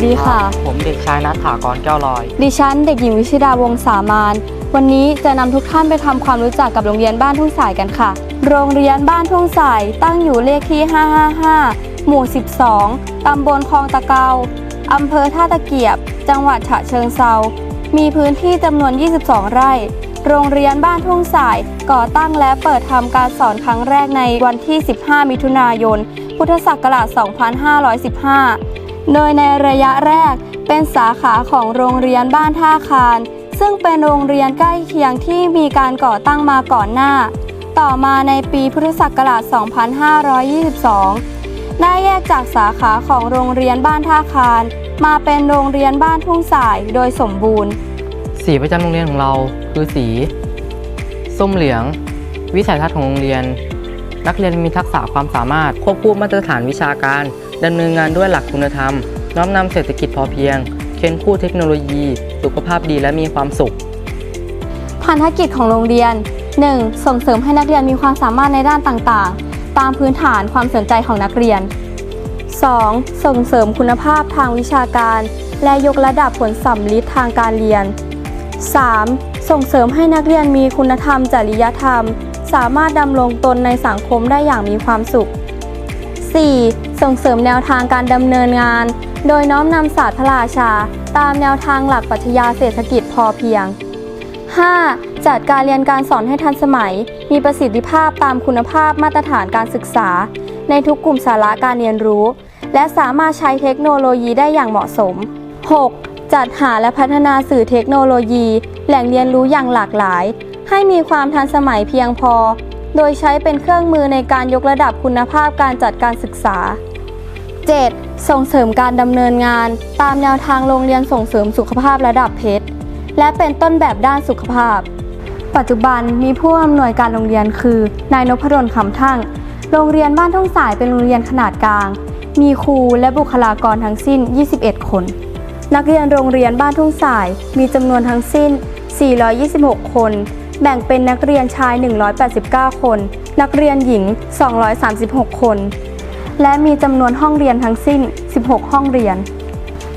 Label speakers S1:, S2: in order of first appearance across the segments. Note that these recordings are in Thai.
S1: วัสดีค่ะ
S2: ผมเด็กชายนัทถากรแก้วลอย
S1: ดิฉันเด็กหญิงวิชิดาวงศ์สามาน วันนี้จะนำทุกท่านไปทำความรู้จักกับโรงเรียนบ้านทุ่งสายกันค่ะ โรงเรียนบ้านทุ่งสายตั้งอยู่เลขที่ 555 หมู่ 12 ตำบลคลองตะเกาอำเภอท่าตะเกียบ จังหวัดฉะเชิงเซา มีพื้นที่จำนวน 22 ไร่ โรงเรียนบ้านทุ่งสายก่อตั้งและเปิดทำการสอนครั้งแรกในวันที่ 15 มิถุนายน พุทธศักราช 2515 โดยในระยะแรกเป็นสาขาของโรงเรียนบ้านท่าคาร ซึ่งเป็นโรงเรียนใกล้เคียงที่มีการก่อตั้งมาก่อนหน้า ต่อมาในปีพุทธศักราช 2522 ได้แยกจากสาขาของโรงเรียนบ้านท่าคาร มาเป็นโรงเรียนบ้านทุ่งสายโดยสมบูรณ์
S2: สีประจำโรงเรียนของเราคือสี ส้มเหลือง วิสัยทัศน์ของโรงเรียน นักเรียนมีทักษะความสามารถควบคู่มาตรฐานวิชาการ ดำเนินงานด้วยหลักคุณธรรม น้อมนำเศรษฐกิจพอเพียง เค้นคู่เทคโนโลยี สุขภาพดีและมีความสุข
S1: พันธกิจของโรงเรียน 1. ส่งเสริมให้นักเรียนมีความสามารถในด้านต่างๆ ตามพื้นฐานความสนใจของนักเรียน 2. ส่งเสริมคุณภาพทางวิชาการ และยกระดับผลสัมฤทธิ์ทางการเรียน 3. ส่งเสริมให้นักเรียนมีคุณธรรม จริยธรรม สามารถดำรงตนในสังคมได้อย่างมีความสุข 4. ส่งเสริมแนวทางการดำเนินงาน โดยน้อมนำศาสตร์พระราชา ตามแนวทางหลักปรัชญาเศรษฐกิจพอเพียง 5. จัดการเรียนการสอนให้ทันสมัย มีประสิทธิภาพตามคุณภาพมาตรฐานการศึกษา ในทุกกลุ่มสาระการเรียนรู้ และสามารถใช้เทคโนโลยีได้อย่างเหมาะสม 6. จัดหาและพัฒนาสื่อเทคโนโลยี แหล่งเรียนรู้อย่างหลากหลาย ให้มีความทันสมัยเพียงพอ โดยใช้เป็นเครื่องมือในการยกระดับคุณภาพการจัดการศึกษา 7. ส่งเสริมการดำเนินงาน ตามแนวทางโรงเรียนส่งเสริมสุขภาพระดับเพชร และเป็นต้นแบบด้านสุขภาพ ปัจจุบันมีผู้อำนวยการโรงเรียนคือนายนพดลคำทั่งโรงเรียนบ้านทุ่งสายเป็นโรงเรียนขนาดกลาง มีครูและบุคลากรทั้งสิ้น 21 คน นักเรียนโรงเรียนบ้านทุ่งสายมีจำนวนทั้งสิ้น 426 คน แบ่งเป็นนักเรียนชาย 189 คน นักเรียนหญิง 236 คน และมีจำนวนห้องเรียนทั้งสิ้น 16 ห้องเรียน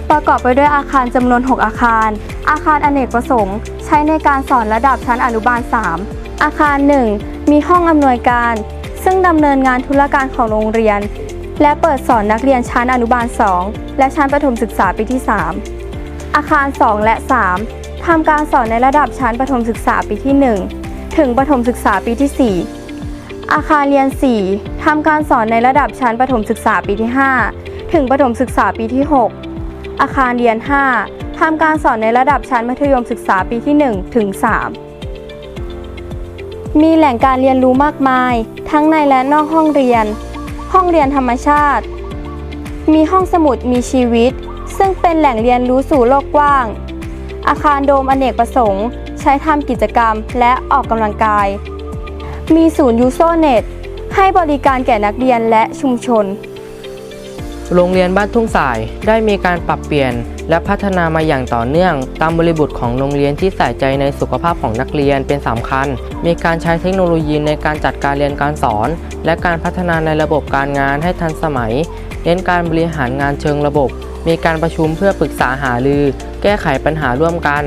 S1: ประกอบไปด้วยอาคารจำนวน 6 อาคาร อาคารอเนกประสงค์ ใช้ในการสอนระดับชั้นอนุบาล 3 อาคาร 1 มีห้องอำนวยการ ซึ่งดำเนินงานธุรการของโรงเรียน และเปิดสอนนักเรียนชั้นอนุบาล 2 และชั้นประถมศึกษาปีที่ 3 อาคาร 2 และ 3 ทำการสอนในระดับชั้นประถมศึกษาปีที่ 1 ถึงประถมศึกษาปีที่ 4 อาคารเรียน 4ทำการสอนในระดับชั้นประถมศึกษาปีที่ 5 ถึงประถมศึกษาปีที่ 6 อาคารเรียน 5ทำการสอนในระดับชั้นมัธยมศึกษาปีที่ 1 ถึง 3 มีแหล่งการเรียนรู้มากมาย ทั้งในและนอกห้องเรียน ห้องเรียนธรรมชาติ มีห้องสมุดมีชีวิต ซึ่งเป็นแหล่งเรียนรู้สู่โลกกว้าง อาคารโดมอเนกประสงค์ ใช้ทำกิจกรรมและออกกำลังกาย มีศูนย์ยูโซเน็ตให้บริการแก่นักเรียนและชุมชน
S2: โรงเรียนบ้านทุ่งสายได้มีการปรับเปลี่ยน และพัฒนามาอย่างต่อเนื่อง ตามบริบทของโรงเรียนที่ใส่ใจในสุขภาพของนักเรียนเป็นสำคัญ มีการใช้เทคโนโลยีในการจัดการเรียนการสอน และการพัฒนาในระบบการงานให้ทันสมัย เน้นการบริหารงานเชิงระบบ มีการประชุมเพื่อปรึกษาหารือ แก้ไขปัญหาร่วมกัน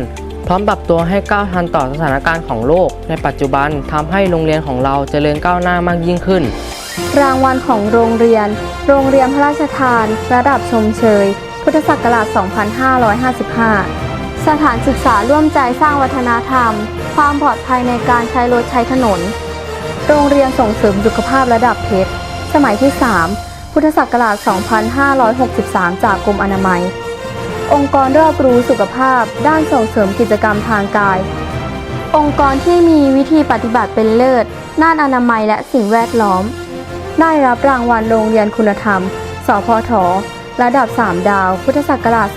S2: พร้อมปรับตัวให้ก้าวทันต่อสถานการณ์ของโลก ในปัจจุบันทำให้โรงเรียนของเราเจริญก้าวหน้ามากยิ่งขึ้น
S1: รางวัลของโรงเรียน โรงเรียนพระราชทาน ระดับชมเชย พุทธศักราช 2555 สถานศึกษาร่วมใจสร้างวัฒนธรรม ความปลอดภัยในการใช้รถใช้ถนน โรงเรียนส่งเสริมสุขภาพระดับเพชร สมัยที่ 3 พุทธศักราช 2563 จากกรมอนามัย องค์กรรอบรู้สุขภาพ ด้านส่งเสริมกิจกรรมทางกาย องค์กรที่มีวิธีปฏิบัติเป็นเลิศด้านอนามัยและสิ่งแวดล้อม ได้รับรางวัลโรงเรียนคุณธรรม สพท ระดับ 3 ดาว พุทธศักราช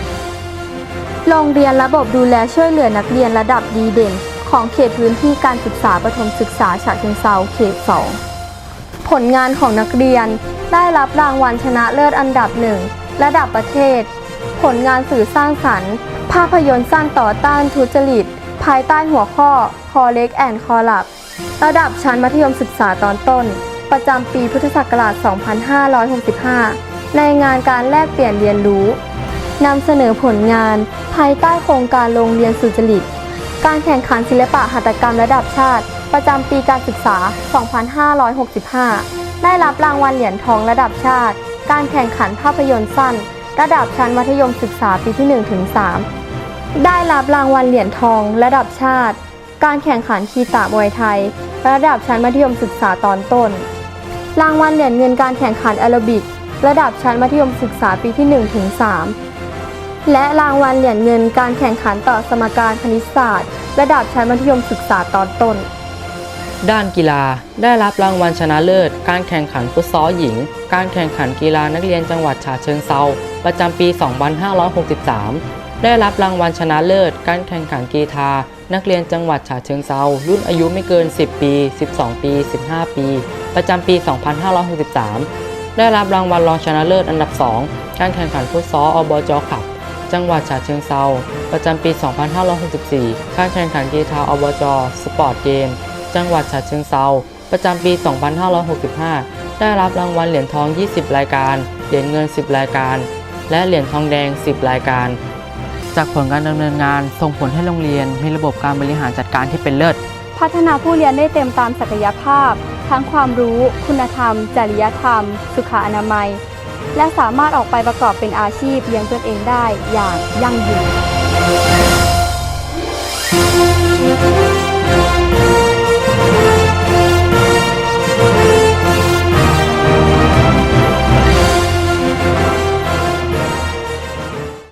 S1: 2564 โรงเรียนระบบดูแลช่วยเหลือนักเรียนระดับดีเด่น ของเขตพื้นที่การศึกษาประถมศึกษาฉะเชิงเซาเขต 2 ผลงานของนักเรียนได้รับรางวัลชนะเลิศอันดับหนึ่งระดับประเทศ ผลงานสื่อสร้างสรรค์ ภาพยนตร์สั้นต่อต้านทุจริต ภายใต้หัวข้อคอเล็กแอนคอลับระดับชั้นมัธยมศึกษาตอนต้น ประจำปีพุทธศักราช 2565 ในงานการแลกเปลี่ยนเรียนรู้นำเสนอผลงาน ภายใต้โครงการโรงเรียนสุจริต การแข่งขันศิลปะหัตถกรรมระดับชาติ ประจำปีการศึกษา 2565 ได้รับรางวัลเหรียญทองระดับชาติ การแข่งขันภาพยนตร์สั้น ระดับชั้นมัธยมศึกษาปีที่1-3ได้รับรางวัลเหรียญทองระดับชาติ การแข่งขันคีตะมวยไทย ระดับชั้นมัธยมศึกษาตอนต้น รางวัลเหรียญเงินการแข่งขันแอโรบิก ระดับชั้นมัธยมศึกษาปีที่1-3และรางวัลเหรียญเงินการแข่งขันต่อสมการคณิตศาสตร์ ระดับชั้นมัธยมศึกษาตอนต้น
S2: ด้านกีฬา ได้รับรางวัลชนะเลิศ การแข่งขันฟุตซอลหญิง การแข่งขันกีฬานักเรียนจังหวัดฉะเชิงเซาประจำปี 2563 ได้รับรางวัลชนะเลิศ การแข่งขันกีฬานักเรียนจังหวัดฉะเชิงเซารุ่นอายุไม่เกิน 10 ปี 12 ปี 15 ปี ประจำปี 2563 ได้รับรางวัลรองชนะเลิศอันดับ 2 การแข่งขันฟุตซอลอบจขับจังหวัดฉะเชิงเซาประจำปี 2564 การแข่งขันกีฬาอบจ สปอร์ตเกม จังหวัดฉะเชิงเซาประจำปี 2565 ได้รับรางวัลเหรียญทอง 20 รายการ เหรียญเงิน 10 รายการ และเหรียญทองแดง 10 รายการ จากผลการดำเนินงานส่งผลให้โรงเรียนมีระบบการบริหารจัดการที่เป็นเลิศ
S1: พัฒนาผู้เรียนได้เต็มตามศักยภาพ ทั้งความรู้ คุณธรรม จริยธรรม สุขอนามัย และสามารถออกไปประกอบเป็นอาชีพเลี้ยงตนเองได้อย่างยั่งยืน